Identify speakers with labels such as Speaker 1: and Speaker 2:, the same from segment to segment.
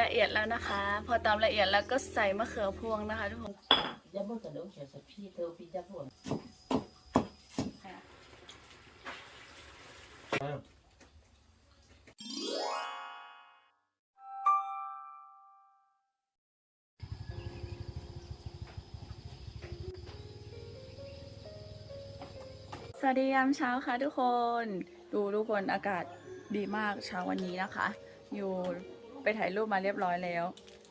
Speaker 1: ละเอียดแล้วนะคะ พอตำละเอียดแล้วก็ใส่มะเขือพวงนะคะทุกคนสวัสดียามเช้าค่ะทุกคน ดูทุกคนอากาศดีมากเช้าวันนี้นะคะ อยู่ ไปถ่ายรูปมาเรียบร้อยแล้ว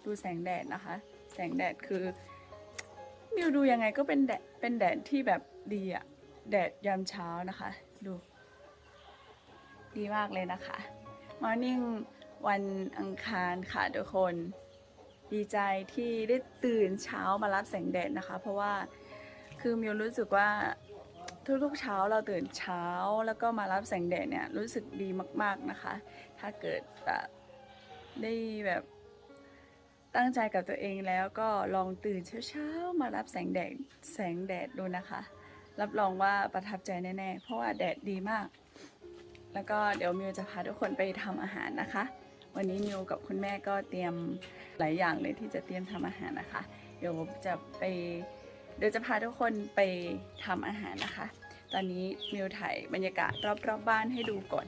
Speaker 1: ดูแสงแดดนะคะ แสงแดดคือมิวดูยังไงก็เป็นแดดเป็นแดดที่แบบดีอะแดดยามเช้านะคะ ดู ดีมากเลยนะคะมอร์นิ่งวันอังคารค่ะทุกคน ดีใจที่ได้ตื่นเช้ามารับแสงแดดนะคะ เพราะว่าคือมิวรู้สึกว่าทุกๆเช้าเราตื่นเช้าแล้วก็มารับแสงแดดเนี่ยรู้สึกดีมาก ๆนะคะ ถ้าเกิดแบบ ได้แบบตั้งใจกับตัวเองแล้วก็ลองตื่นเช้าๆ มารับแสงแดดแสงแดดดูนะคะ รับรองว่าประทับใจแน่ๆ เพราะว่าแดดดีมาก แล้วก็เดี๋ยวมิวจะพาทุกคนไปทำอาหารนะคะ วันนี้มิวกับคุณแม่ก็เตรียมหลายอย่างเลยที่จะเตรียมทำอาหารนะคะ เดี๋ยวจะไปเดี๋ยวจะพาทุกคนไปทำอาหารนะคะ ตอนนี้มิวถ่ายบรรยากาศรอบๆบบ้านให้ดูก่อน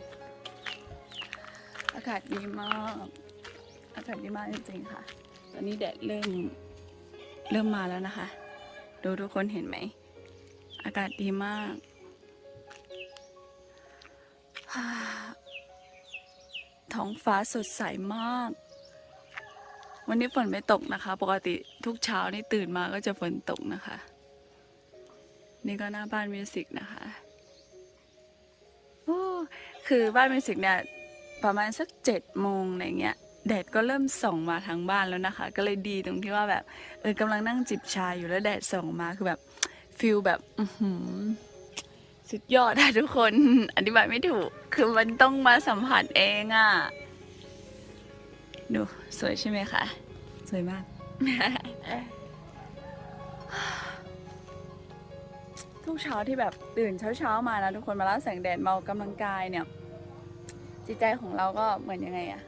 Speaker 1: อากาศดีมาก อากาศดีมากจริงๆค่ะ ตอนนี้แดดเริ่มเริ่มมาแล้วนะคะ ดูทุกคนเห็นไหม อากาศดีมาก ท้องฟ้าสดใสมาก วันนี้ฝนไม่ตกนะคะ ปกติทุกเช้านี่ตื่นมาก็จะฝนตกนะคะ นี่ก็หน้าบ้านมิวสิกนะคะโอ้คือบ้านมิวสิกเนี่ยประมาณสักเจ็ดโมงอะไรเงี้ย แดดก็เริ่มส่องมาทางบ้านแล้วนะคะ ก็เลยดีตรงที่ว่าแบบเออกำลังนั่งจิบชาอยู่แล้วแดดส่องมาคือแบบฟิลแบบอื้อหือสุดยอดอะทุกคนอธิบายไม่ถูก คือมันต้องมาสัมผัสเองอะดูสวยใช่ไหมคะ สวยมาก ทุกเช้าที่แบบตื่นเช้าๆมานะทุกคนมารับแสงแดดมาออกกำลังกายเนี่ย จิตใจของเราก็เหมือนยังไงอะ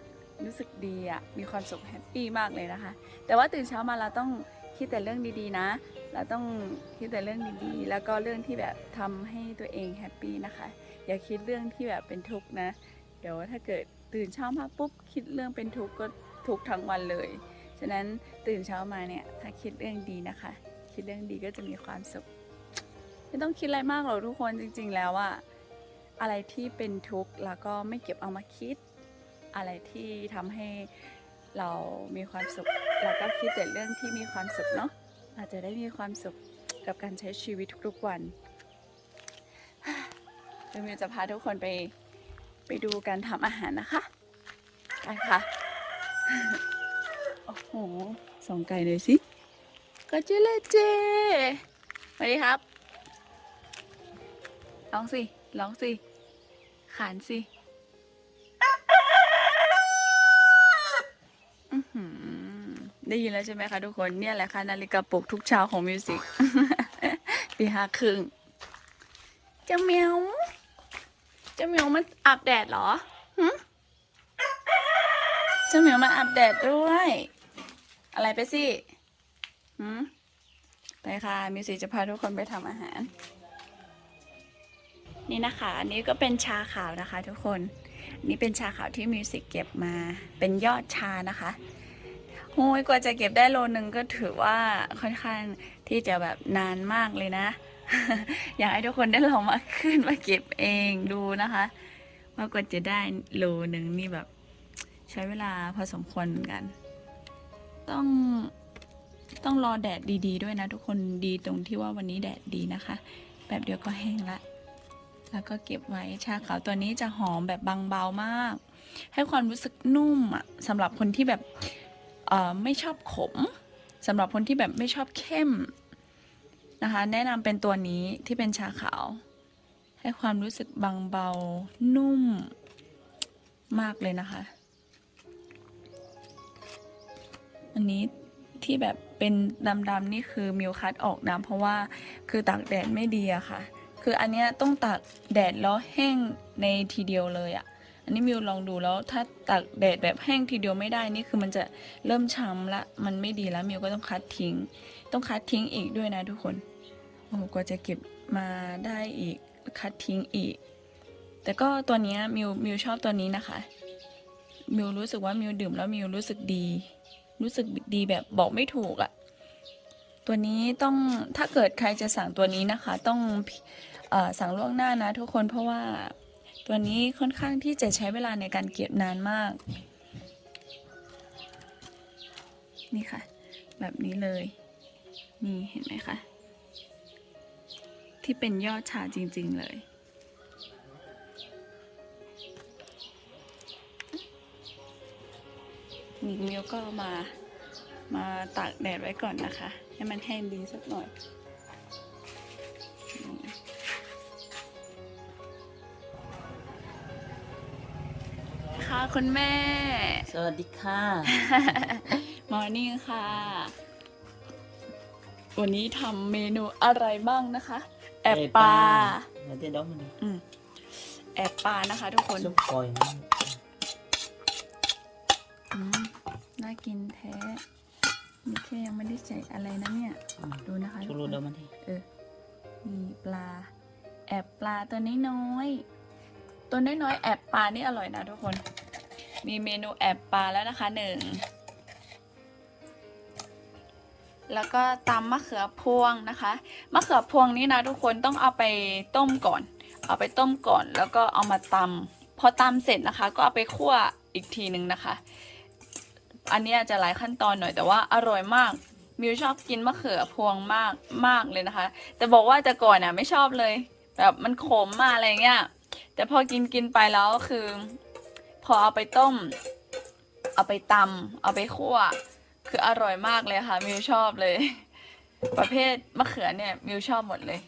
Speaker 1: รู้สึกดีอะมีความสุขแฮปปี้มากเลยนะคะ แต่ว่าตื่นเช้ามาเราต้องคิดแต่เรื่องดีๆนะ เราต้องคิดแต่เรื่องดีๆ แล้วก็เรื่องที่แบบทำให้ตัวเองแฮปปี้นะคะ อย่าคิดเรื่องที่แบบเป็นทุกข์นะ เดี๋ยวถ้าเกิดตื่นเช้ามาปุ๊บคิดเรื่องเป็นทุกข์ก็ทุกข์ทั้งวันเลย ฉะนั้นตื่นเช้ามาเนี่ยถ้าคิดเรื่องดีนะคะ คิดเรื่องดีก็จะมีความสุข ไม่ต้องคิดอะไรมากหรอกทุกคนจริง ๆ แล้วอะอะไรที่เป็นทุกข์แล้วก็ไม่เก็บเอามาคิด อะไรที่ทำให้เรามีความสุข เราก็คิดแต่เรื่องที่มีความสุขเนาะเราจะได้มีความสุขกับการใช้ชีวิตทุกๆวันเดี๋ยวมิวจะพาทุกคนไปไปดูการทำอาหารนะคะไปค่ะ โอ้โหส่องไก่หน่อยสิก็เจเลเจสวัสดีครับร้องสิร้องสิ ขานสิ อื้อหือ ได้ยินแล้วใช่ไหมคะทุกคนเนี่ยแหละค่ะนาฬิกาปลุกทุกเช้าของมิวสิกตีห้าครึ่งเจ้าเมียวเจ้าเมียวมันอาบแดดเหรอหึเจ้าเมียวมาอาบแดดด้วย อะไรไปสิหืมไปค่ะมิวสิกจะพาทุกคนไปทำอาหาร นี่นะคะ อันนี้ก็เป็นชาขาวนะคะ ทุกคนนี่เป็นชาขาวที่มิวสิกเก็บมา เป็นยอดชานะคะ โอ้ยกว่าจะเก็บได้โลนึงก็ถือว่าค่อนข้างที่จะแบบนานมากเลยนะ อยากให้ทุกคนได้ลองมาขึ้นมาเก็บเองดูนะคะ ว่ากว่าจะได้โลนึงนี่แบบ ใช้เวลาพอสมควรเหมือนกัน ต้องต้องรอแดดดีๆด้วยนะ ทุกคนดีตรงที่ว่าวันนี้แดดดีนะคะ แบบเดียวก็แห้งละ แล้วก็เก็บไว้ชาขาวตัวนี้จะหอมแบบบางเบามาก ให้ความรู้สึกนุ่มอะสำหรับคนที่แบบ ไม่ชอบขมสำหรับคนที่แบบไม่ชอบเข้มนะคะ แนะนำเป็นตัวนี้ที่เป็นชาขาว ให้ความรู้สึกบางเบานุ่มมากเลยนะคะ อันนี้ที่แบบเป็นดำๆนี่คือมิวคัดออกนะเพราะว่าคือตากแดดไม่ดีอะค่ะ คืออันเนี้ยต้องตากแดดแล้วแห้งในทีเดียวเลยอะ อันนี้มิวลองดูแล้วถ้าตากแดดแบบแห้งทีเดียวไม่ได้นี่คือมันจะเริ่มช้ำละมันไม่ดีแล้วมิวก็ต้องคัดทิ้ง ต้องคัดทิ้งอีกด้วยนะทุกคนโอ้กว่าจะเก็บมาได้อีกคัดทิ้งอีก แต่ก็ตัวนี้มิวมิวชอบตัวนี้นะคะมิวรู้สึกว่ามิวดื่มแล้วมิวรู้สึกดี รู้สึกดีแบบบอกไม่ถูกอะตัวนี้ต้องถ้าเกิดใครจะสั่งตัวนี้นะคะ ต้องอสั่งล่วงหน้านะทุกคนเพราะว่า ตัวนี้ค่อนข้างที่จะใช้เวลาในการเก็บนานมาก นี่ค่ะ แบบนี้เลย นี่เห็นไหมคะ ที่เป็นยอดชาจริง ๆ เลยมีมิวก็มา มาตากแดดไว้ก่อนนะคะ ให้มันแห้งดีสักหน่อย ค่ะคุณแม่
Speaker 2: สวัสดีค่ะ
Speaker 1: มอร์นิ่งค่ะ วันนี้ทำเมนูอะไรบ้างนะคะ แอบปลา
Speaker 2: เดี๋ยวเดี๋ยวมัน
Speaker 1: อืมแอบปลานะคะ ทุกคน
Speaker 2: ซุปกอยนะ
Speaker 1: อืมน่ากินแท้นี่แค่ยังไม่ได้ใส่อะไรนะเนี่ย ดูนะคะ
Speaker 2: ชูรสเดี๋ยวมันที
Speaker 1: เออนี่ปลา แอบปลาตัวน้อยๆตัวน้อยๆแอบปลานี่อร่อยนะทุกคน มีเมนูแอบปลาแล้วนะคะหนึ่งแล้วก็ตำมะเขือพวงนะคะ มะเขือพวงนี่นะทุกคนต้องเอาไปต้มก่อน เอาไปต้มก่อนแล้วก็เอามาตำพอตำเสร็จนะคะ ก็เอาไปคั่วอีกทีหนึ่งนะคะ อันนี้จะหลายขั้นตอนหน่อยแต่ว่าอร่อยมาก มิวชอบกินมะเขือพวงมากมากเลยนะคะ แต่บอกว่าแต่ก่อนน่ะไม่ชอบเลย แบบมันขมมาอะไรเงี้ย แต่พอกินกินไปแล้วคือ อเอาไปต้ม เอาไปตำเอาไปคั่ว คืออร่อยมากเลยค่ะ มิวชอบเลย ประเภทมะเขือเนี่ยมิวชอบหมดเลย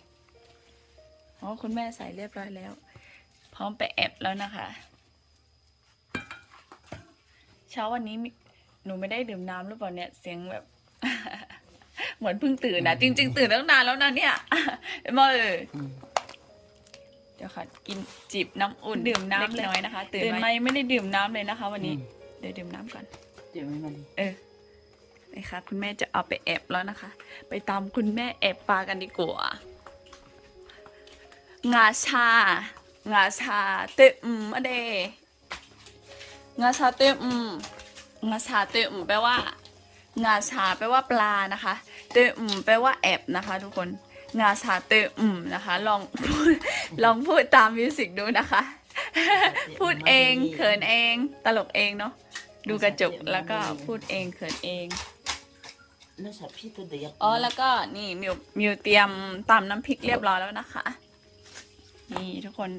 Speaker 1: อ๋อคุณแม่ใส่เรียบร้อยแล้ว พร้อมไปแอบแล้วนะคะ เช้าวันนี้หนูไม่ได้ดื่มน้ำหรือเปล่าเนี่ยเสียงแบบ เหมือนเพิ่งตื่นนะจริง ๆ ตื่นตั้งนานแล้วนะเนี่ยเอ็มเออ เดี๋ยวค่ะกินจิบน้ำอุ่นดื่มน้ำเล็กน้อยนะคะ ตื่นมายังไม่ได้ดื่มน้ำเลยนะคะ วันนี้ เดี๋ยวดื่มน้ำก่อน
Speaker 2: เดี๋ยวไม่มัน
Speaker 1: เออนะคะคุณแม่จะเอาไปแอบแล้วนะคะ ไปตามคุณแม่แอบปลากันดีกว่างาชางาชาเตะอืมอะเดงาชาเตะอืมงาชาเตะอืมแปลว่างาชาแปลว่าปลานะคะ เตะอืมแปลว่าแอบนะคะ ทุกคน งาชาเตะอืมนะคะ ลองพูดลองพูดตามมิวสิกดูนะคะ พูดเองเขินเอง ตลกเองเนาะดูกระจกแล้วก็พูดเองเขินเอง
Speaker 2: น่าสับพี่ตัวเดียว
Speaker 1: อ๋อแล้วก็นี่มิวมิวเตรียมตำน้ำพริกเรียบร้อยแล้วนะคะ นี่ทุกคน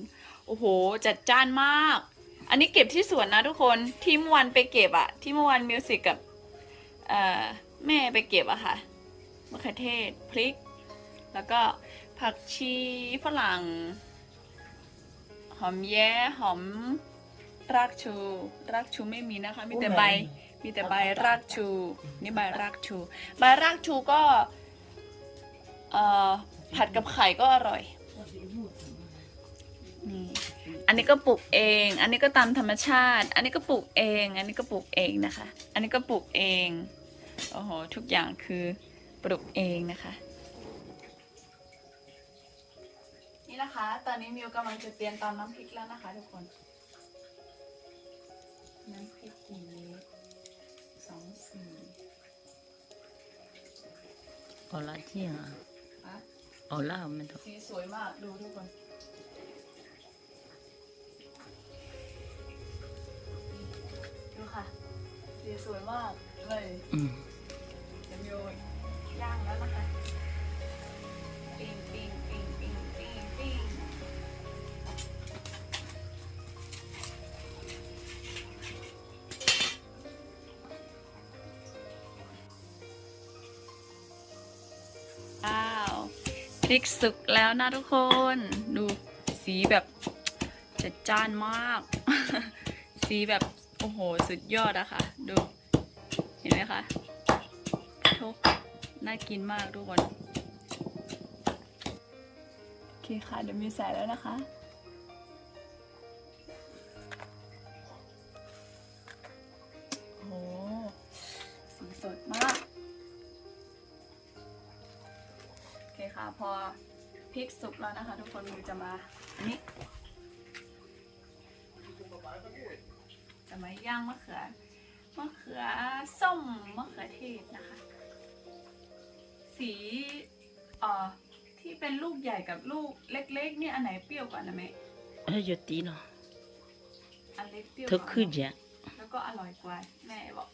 Speaker 1: โอ้โหจัดจ้านมาก อันนี้เก็บที่สวนนะทุกคนที่เมื่อวันไปเก็บอะที่เมื่อวันมิวสิกกับเอ่อแม่ไปเก็บอะค่ะมะเขือเทศพริก แล้วก็ผักชีฝรั่ง หอมแย้หอมรากชู รากชูไม่มีนะคะ มีแต่ใบ มีแต่ใบรากชู นี่ใบรากชู ใบรากชูก็เอ่อผัดกับไข่ก็อร่อย นี่ อันนี้ก็ปลูกเอง อันนี้ก็ตามธรรมชาติ อันนี้ก็ปลูกเอง อันนี้ก็ปลูกเองนะคะ อันนี้ก็ปลูกเอง โอ้โห ทุกอย่างคือปลูกเองนะคะ นี่นะคะ ตอนนี้มิวกำลังจะเตรียมตามน้ำพริกแล้วนะคะทุกคน น้ำพริกกี่เม็ดสองสี่
Speaker 2: เอาละเที่ยงอะ
Speaker 1: อะ
Speaker 2: เอาละไม่ต้อง
Speaker 1: สีสวยมากดูทุกคน ดูค่ะ สีสวยมากเลย
Speaker 2: อืม
Speaker 1: เดี๋ยวมิวย่างแล้วนะคะปิ้งปิ้งปิ้งปิ้ง พริกสุกแล้วนะทุกคน ดูสีแบบจัดจ้านมาก สีแบบ โอ้โห สุดยอดอะค่ะ ดู เห็นไหมคะทุกน่ากินมากทุกคน โอเคค่ะ เดี๋ยวมีใส่แล้วนะคะ พริกสุกแล้วนะคะ ทุกคนมิวจะมาอันนี้จะมาย่างมะเขือมะเขือส้มมะเขือเทศนะคะ สีเอ่อที่เป็นลูกใหญ่กับลูกเล็ก ๆ เนี่ยอันไหนเปรี้ยวกว่านะแม่
Speaker 2: เอ้ยอยู่ตีเนาะ
Speaker 1: อันเล็กเปรี้ยว
Speaker 2: เธ
Speaker 1: ก
Speaker 2: อ
Speaker 1: ว่า
Speaker 2: คือจะ
Speaker 1: แล้วก็อร่อยกว่าแม่บอก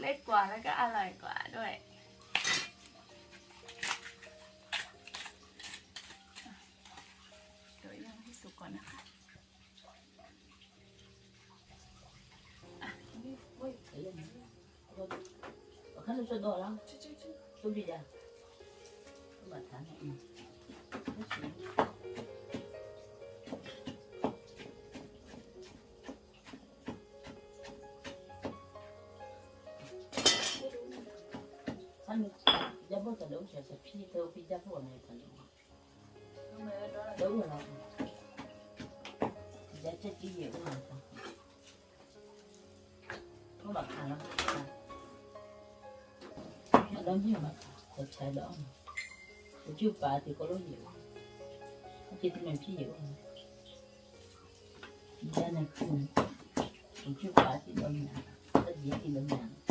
Speaker 1: เล็กกว่าแล้วก็อร่อยกว่าด้วย กก่อนนะคะ
Speaker 2: 看你说多了，
Speaker 1: ชิชิชิ
Speaker 2: 都比的，我谈了，嗯，那行。他们要不在楼下是皮头比较多那个 gerçek iyi kanka. Dur bakalım. Adam yiyor bak. Koçayla ama. Ucu batı kolu yiyor. Getirmem ki yiyor. Bir tane kıyım. Ucu batı dönüyor. Tabii yedim yani.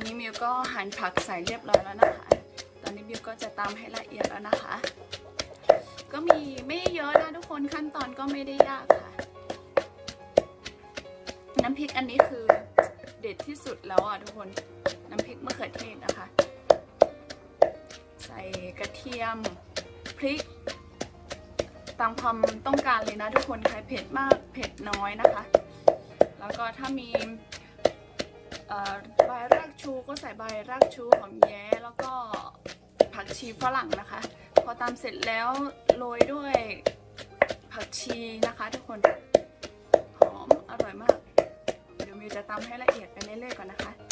Speaker 2: อนนี้มิวก็หั่นผักใส่เรียบร้อยแล้วนะคะ ตอนนี้มิวก็จะตามให้ละเอียดแล้วนะคะ ก็มีไม่เยอะนะทุกคนขั้นตอนก็ไม่ได้ยากค่ะ น้ำพริกอันนี้คือเด็ดที่สุดแล้วอะทุกคน น้ำพริกมะเขือเทศนะคะ ใส่กระเทียมพริกตามความต้องการเลยนะทุกคนใครเผ็ดมากเผ็ดน้อยนะคะ แล้วก็ถ้ามี ใบรากชูก็ใส่ใบรากชูหอมแย้แล้วก็ผักชีฝรั่งนะคะ พอตามเสร็จแล้วโรยด้วยผักชีนะคะ ทุกคนหอมอร่อยมาก เดี๋ยวมิวจะตำให้ละเอียดไปเรื่อยๆก่อนนะคะ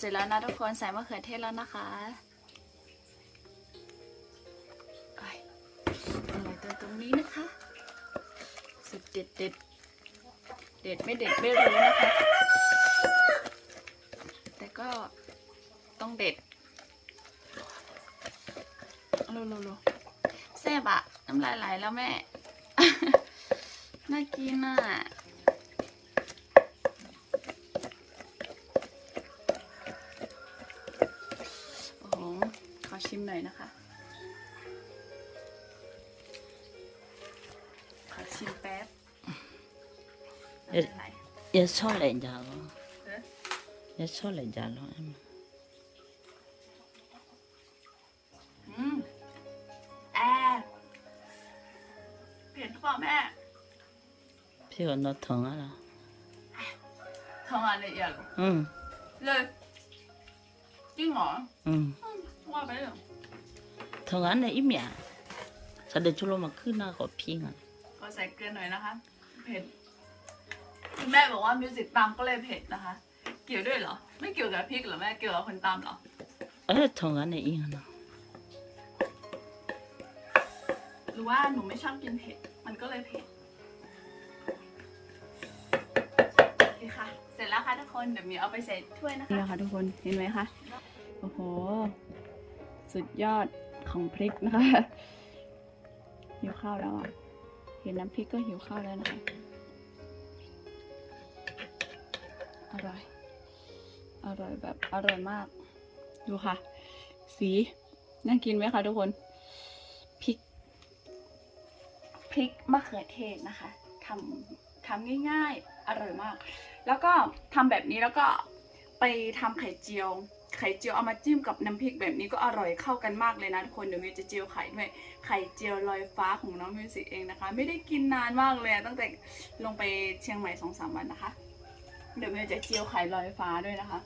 Speaker 2: เสร็จแล้วนะทุกคนใส่มะเขือเทศแล้วนะคะอะไรตัวตรงนี้นะคะ สุดเด็ดเด็ดเด็ดไม่เด็ดไม่รู้นะคะ แต่ก็ต้องเด็ดรูรูรูแซ่บอะน้ำลายไหลแล้วแม่ น่ากินอะ โอ้โห ขอ ชิมหน่อยนะคะขอชิมแป๊บ
Speaker 1: ไม่เป็นไร
Speaker 2: Jeg solen jalo.
Speaker 1: เอ
Speaker 2: อ Jeg solen jalo.
Speaker 1: อืมแอร์เปลี่ยนข้อแม่
Speaker 2: Pio no tonga la.
Speaker 1: ทำงานละเอียด
Speaker 2: Mm.
Speaker 1: เลยจริงเหรอ
Speaker 2: Mm.
Speaker 1: ว่าไปเลย
Speaker 2: ทั้งนั้นในอิมเน่정안에 임이 야. 근데 줄로만 큰아가 핑 아.
Speaker 1: ก็ใส่เกลือหน่อยนะคะ เผ็ดคุณแม่บอกว่ามิวสิกตามก็เลยเผ็ดนะคะ เกี่ยวด้วยเหรอ ไม่เกี่ยวกับพริกเหรอแม่เกี่ยวกับคนตามเหรอ
Speaker 2: เอ 에, 정 안에 이하 나.
Speaker 1: หรือว่าหนูไม่ชอบกินเผ็ด มันก็เลยเผ็ดโอเคค่ะ เสร็จ
Speaker 2: แล้วค่ะทุกคนเดี๋ยวมีเอาไปใส่ถ้วยนะคะ
Speaker 1: นี่นะคะทุกคนเห็นไหมคะ โอ้โห สุดยอด ของพริกนะคะหิวข้าวแล้วอะเห็นน้ำพริกก็หิวข้าวแล้วนะคะอร่อยอร่อยแบบอร่อยมาก ดูค่ะ สีน่ากินไหมคะทุกคนพริกพริกมะเขือเทศนะคะทำทำง่ายๆ อร่อยมาก แล้วก็ทำแบบนี้แล้วก็ไปทำไข่เจียว ไข่เจียวเอามาจิ้มกับน้ำพริกแบบนี้ก็อร่อยเข้ากันมากเลยนะทุกคนเดี๋ยวมิวจะเจียวไข่ด้วยไข่เจียวลอยฟ้าของน้องมิวสิกเองนะคะ ไม่ได้กินนานมากเลยตั้งแต่ลงไปเชียงใหม่สองสามวันนะคะ เดี๋ยวมิวจะเจียวไข่ลอยฟ้าด้วยนะคะ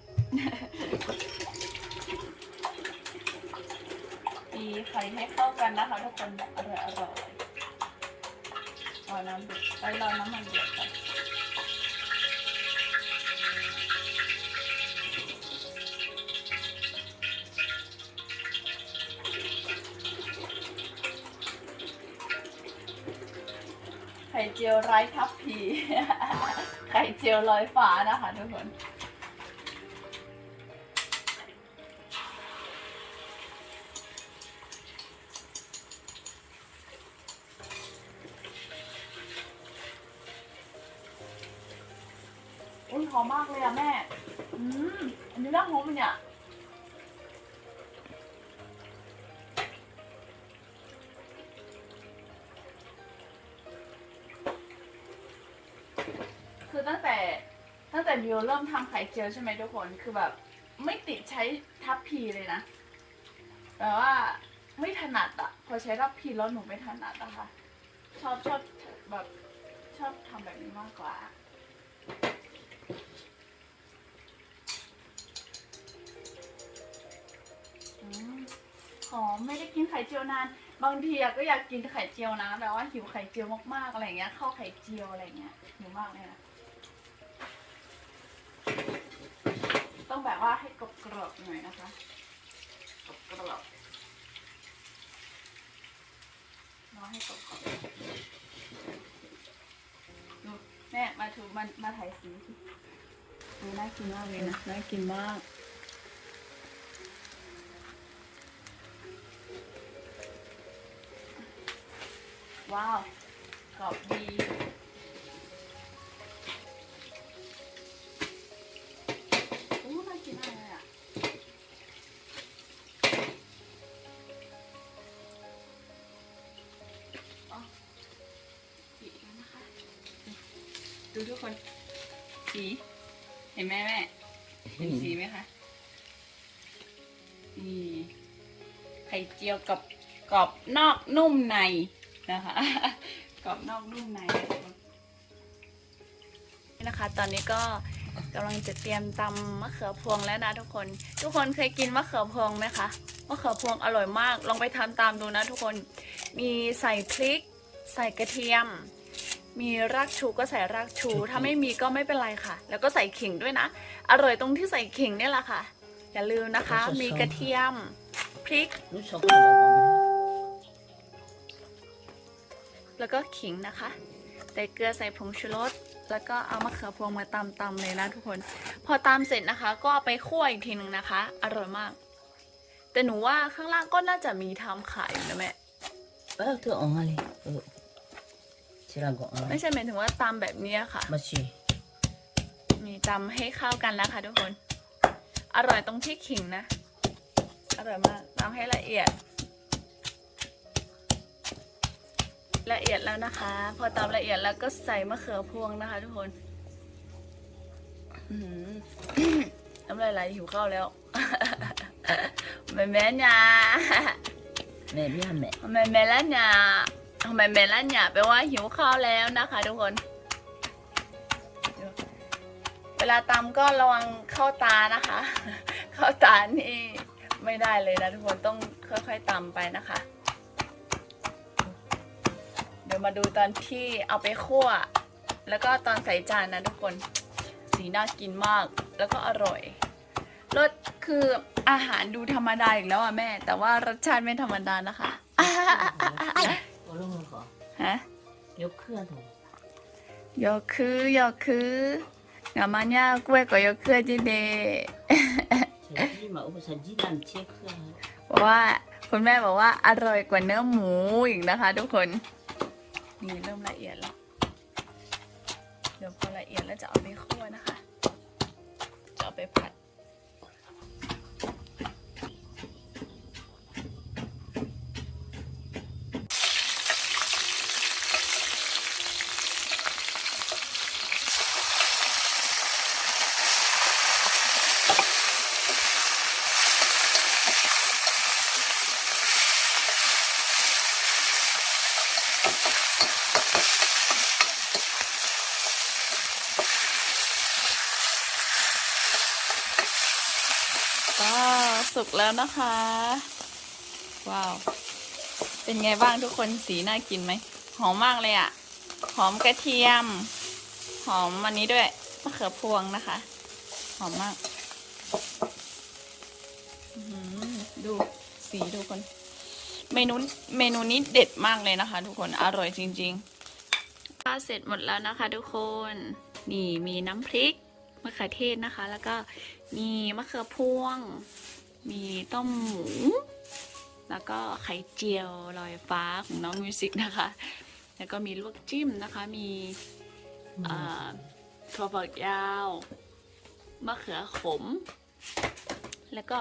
Speaker 1: ตีไข่ให้เข้ากันนะคะทุกคนอร่อยอร่อยรอน้ำเดือดไปรอน้ำมันเดือดก่อน เจียวไร้ทับพีไข่เจียวลอยฟ้านะคะทุกคนอุ้ยหอมมากเลยอะแม่ อืม อันนี้น่าหอมมันเนี่ย ยวเริ่มทำไข่เจียวใช่ไหมทุกคน คือแบบ ไม่ติดใช้ทัพพีเลยนะ แต่ว่าไม่ถนัดอะพอใช้ทัพพีแล้วหนูไม่ถนัดอะค่ะ ชอบชอบแบบชอบทำแบบนี้มากกว่า อืมหอมไม่ได้กินไข่เจียวนาน บางทีอะก็อยากกินไข่เจียวนะแบบว่าหิวไข่เจียวมากๆอะไรเงี้ย ข้าวไข่เจียวอะไรเงี้ยหิวมากเลยนะ ต้องแบบว่าให้กรอบๆหน่อยนะคะกรอบๆรอให้กรอบๆดูแม่มาถูมันมาถ่ายสีสิดูน่ากินมากเลยนะน่ากินมากว้าวกรอบดี ทุกคน สี เห็นไหมแม่ เห็นสีไหมคะ นี่ ไข่เจียวกับกรอบนอกนุ่มในนะคะ กรอบนอกนุ่มในนี่นะคะ ตอนนี้ก็กำลังจะเตรียมตำมะเขือพวงแล้วนะทุกคน ทุกคนเคยกินมะเขือพวงไหมคะ มะเขือพวงอร่อยมาก ลองไปทำตามดูนะทุกคน มีใส่พริก ใส่กระเทียม มีรากชูก็ใส่รากชู ถ้าไม่มีก็ไม่เป็นไรค่ะ แล้วก็ใส่ขิงด้วยนะ อร่อยตรงที่ใส่ขิงเนี่ยแหละค่ะ อย่าลืมนะคะ มีกระเทียม พริก
Speaker 3: รู้สึกว่าจะบอก
Speaker 1: แล้วก็ขิงนะคะ ใส่เกลือใส่ผงชูรส แล้วก็เอามะเขือพวงมาตำตำเลยนะทุกคน พอตำเสร็จนะคะ ก็เอาไปคั่วอีกทีหนึ่งนะคะ อร่อยมาก แต่หนูว่าข้างล่างก็น่าจะมีทำขายอยู่นะแม่
Speaker 3: เออเธออ่อนอะไรเออ ชิลังก็อ่อน
Speaker 1: ไม่ใช่หมายถึงว่าตำแบบเนี้ยค่ะ
Speaker 3: มาชี
Speaker 1: มีตำให้เข้ากันแล้วค่ะทุกคน อร่อยตรงที่ขิงนะ อร่อยมากตำให้ละเอียด ละเอียดแล้วนะคะ พอตำละเอียดแล้วก็ใส่มะเขือพวงนะคะ ทุกคนอื้อหือน้ำลายไหลหิวข้าวแล้วแม่แม่ยา
Speaker 3: แม่พี่แม่
Speaker 1: ทำไมแม่ละหยา ทำไมแม่ละหยาแปลว่าหิวข้าวแล้วนะคะทุกคน เวลาตำก็ระวังเข้าตานะคะ เข้าตานี่ไม่ได้เลยนะทุกคนต้องค่อยๆตำไปนะคะ เดี๋ยวมาดูตอนที่เอาไปคั่ว แล้วก็ตอนใส่จานนะทุกคน สีน่ากินมากแล้วก็อร่อยรสคืออาหารดูธรรมดาอีกแล้วอะแม่ แต่ว่ารสชาติไม่ธรรมดานะคะ
Speaker 3: โอ้ลูกขอ
Speaker 1: ฮะ
Speaker 3: ยกครือถูก
Speaker 1: ยกคือยกคืองามาเนี่
Speaker 3: ยกล้วยก็ยกครื่องจี
Speaker 1: เดบอกว่าคุณแม่บอกว่าอร่อยกว่าเนื้อหมูอีกนะคะ ทุกคน นี่เริ่มละเอียดแล้วเดี๋ยวพอละเอียดแล้วจะเอาไปคั่วนะคะ จะเอาไปผัด สุกแล้วนะคะ ว้าว เป็นไงบ้างทุกคนสีน่ากินไหม หอมมากเลยอะ่ะ หอมกระเทียม หอมอันนี้ด้วยมะเขือพวงนะคะ หอมมาก ดูสีทุกคน เมนูเมนูนี้เด็ดมากเลยนะคะ ทุกคน อร่อยจริงๆข้าเสร็จหมดแล้วนะคะ ทุกคน นี่มีน้ำพริกมะเขือเทศนะคะ แล้วก็มีมะเขือพวง มีต้มหมู แล้วก็ไข่เจียวลอยฟ้าของน้องมิวสิกนะคะ แล้วก็มีลวกจิ้มนะคะ มีเอ่อถั่วฝักยาว มะเขือขม แล้วก็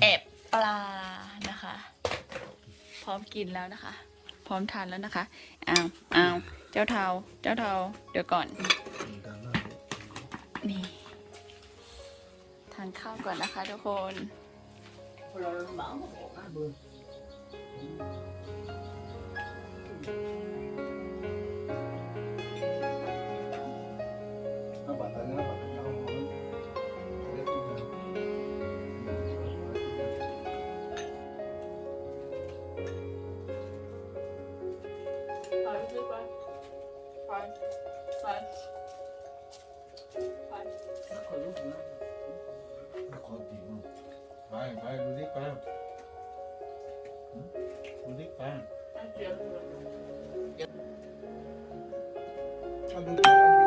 Speaker 1: แอบปลานะคะ พร้อมกินแล้วนะคะ พร้อมทานแล้วนะคะ อ้าวอ้าวเจ้าเทาเจ้าเทาเดี๋ยวก่อน นี่ ทานข้าวก่อนนะคะทุกคน
Speaker 3: 콜라를 마음 먹어 뭐
Speaker 4: Nó bật lên, nó bật lên nhau hơn. Để tôi ไม่ไม่ดูดิแป้งดูดิแป้ง เอาดู